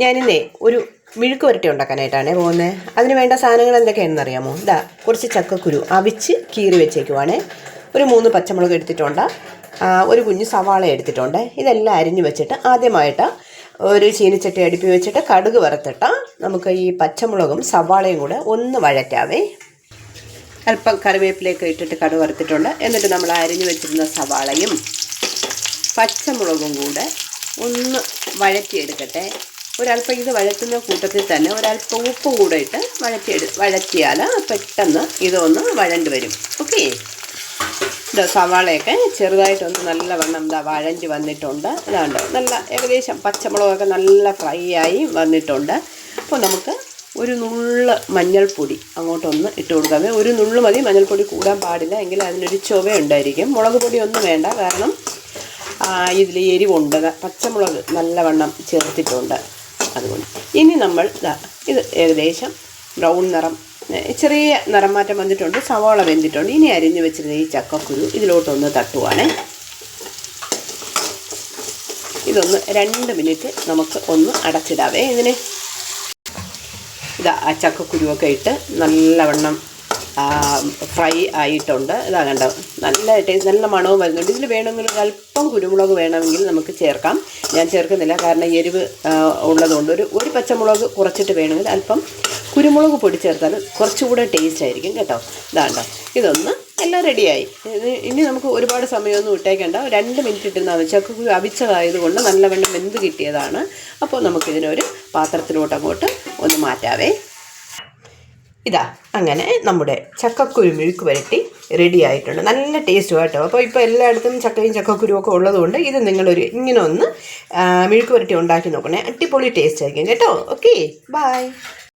ഞാനിന്നേ ഒരു മിഴുക്ക് വരട്ടി ഉണ്ടാക്കാനായിട്ടാണ് പോകുന്നത് അതിന് വേണ്ട സാധനങ്ങൾ എന്തൊക്കെയാണെന്ന് അറിയാമോ? ഇതാ കുറച്ച് ചക്കക്കുരു അവിച്ച് കീറി വെച്ചേക്കുവാണേ. ഒരു മൂന്ന് പച്ചമുളക് എടുത്തിട്ടുണ്ട്. ഒരു കുഞ്ഞ് സവാള എടുത്തിട്ടുണ്ട്. ഇതെല്ലാം അരിഞ്ഞു വെച്ചിട്ട് ആദ്യമായിട്ട് ഒരു ചീനിച്ചട്ടി അടുപ്പി വെച്ചിട്ട് കടുക് വറുത്തിട്ട് നമുക്ക് ഈ പച്ചമുളകും സവാളയും കൂടെ ഒന്ന് വഴറ്റാവേ. അല്പം കറിവേപ്പിലേക്ക് ഇട്ടിട്ട് കടുക് വറുത്തിട്ടുണ്ട്. എന്നിട്ട് നമ്മൾ അരിഞ്ഞു വെച്ചിരുന്ന സവാളയും പച്ചമുളകും കൂടെ ഒന്ന് വഴറ്റിയെടുക്കട്ടെ. ഒരല്പം ഇത് വഴറ്റുന്ന കൂട്ടത്തിൽ തന്നെ ഒരല്പം ഉപ്പ് കൂടെ ഇട്ട് വഴറ്റിയെടു വഴറ്റിയാൽ പെട്ടെന്ന് ഇതൊന്ന് വഴണ്ട് വരും. ഓക്കെ? ഇതാ സവാളയൊക്കെ ചെറുതായിട്ടൊന്ന് നല്ലവണ്ണം ഇതാ വഴഞ്ഞ് വന്നിട്ടുണ്ട്. ഇതാണ്ട് നല്ല ഏകദേശം പച്ചമുളകൊക്കെ നല്ല ഫ്രൈ ആയി വന്നിട്ടുണ്ട്. അപ്പോൾ നമുക്ക് ഒരു നുള്ള് മഞ്ഞൾപ്പൊടി അങ്ങോട്ടൊന്ന് ഇട്ട് കൊടുക്കാമേ. ഒരു നുള്ള് മതി മഞ്ഞൾപ്പൊടി കൂടാൻ പാടില്ല. എങ്കിൽ അതിനൊരു ചുവ ഉണ്ടായിരിക്കും മുളക് പൊടി ഒന്നും വേണ്ട കാരണം ഇതിൽ എരിവുണ്ട്. പച്ചമുളക് നല്ലവണ്ണം ചേർത്തിട്ടുണ്ട്. അതുകൊണ്ട്. ഇനി നമ്മൾ ഇത് ഏകദേശം ബ്രൗൺ നിറം ചെറിയ നിറം മാറ്റം വന്നിട്ടുണ്ട് സവാള വെന്തിട്ടുണ്ട്. ഇനി അരിഞ്ഞു വെച്ചിരുന്ന ഈ ചക്കക്കുരു ഇതിലോട്ടൊന്ന് തട്ടുവാണേ. ഇതൊന്ന് രണ്ട് മിനിറ്റ് നമുക്ക് ഒന്ന് അടച്ചിടാവേ ഇതിന്. ഇതാ ആ ചക്കക്കുരുവൊക്കെ ഇട്ട് നല്ലവണ്ണം ഫ്രൈ ആയിട്ടുണ്ട്. ഇതാ കണ്ടോ? നല്ല ടേസ്റ്റ് നല്ല മണവും വരുന്നുണ്ട്. ഇതിൽ വേണമെങ്കിൽ അല്പം കുരുമുളക് വേണമെങ്കിൽ നമുക്ക് ചേർക്കാം. ഞാൻ ചേർക്കുന്നില്ല. കാരണം എരിവ് ഉള്ളതുകൊണ്ട് ഒരു ഒരു പച്ചമുളക് കുറച്ചിട്ട് വേണമെങ്കിൽ അല്പം കുരുമുളക് പൊടി ചേർത്താൽ കുറച്ചുകൂടെ ടേസ്റ്റ് ആയിരിക്കും കേട്ടോ. ഇതാ കണ്ടോ? ഇതൊന്ന് എല്ലാം റെഡിയായി ഇനി നമുക്ക് ഒരുപാട് സമയമൊന്നും ഇട്ടേക്കണ്ട. രണ്ട് മിനിറ്റ് ഇട്ടുന്ന ചക്കക്കുരു അവിച്ചതായതുകൊണ്ട് നല്ലവണ്ണം വെന്ത് കിട്ടിയതാണ്. അപ്പോൾ നമുക്കിതിനൊരു പാത്രത്തിലോട്ട് അങ്ങോട്ട് ഒന്ന് മാറ്റാവേ. ഇതാ അങ്ങനെ നമ്മുടെ ചക്കക്കുരു മെഴുക്ക് വരട്ടി റെഡി ആയിട്ടുണ്ട്. നല്ല ടേസ്റ്റ് കേട്ടോ അപ്പോൾ ഇപ്പോൾ എല്ലായിടത്തും ചക്കയും ചക്കക്കുരു ഒക്കെ ഉള്ളതുകൊണ്ട് ഇത് നിങ്ങളൊരു ഇങ്ങനെ ഒന്ന് മിഴുക്ക് വരട്ടി ഉണ്ടാക്കി നോക്കണേ. അടിപൊളി ടേസ്റ്റ് ആയിരിക്കും കേട്ടോ. Okay bye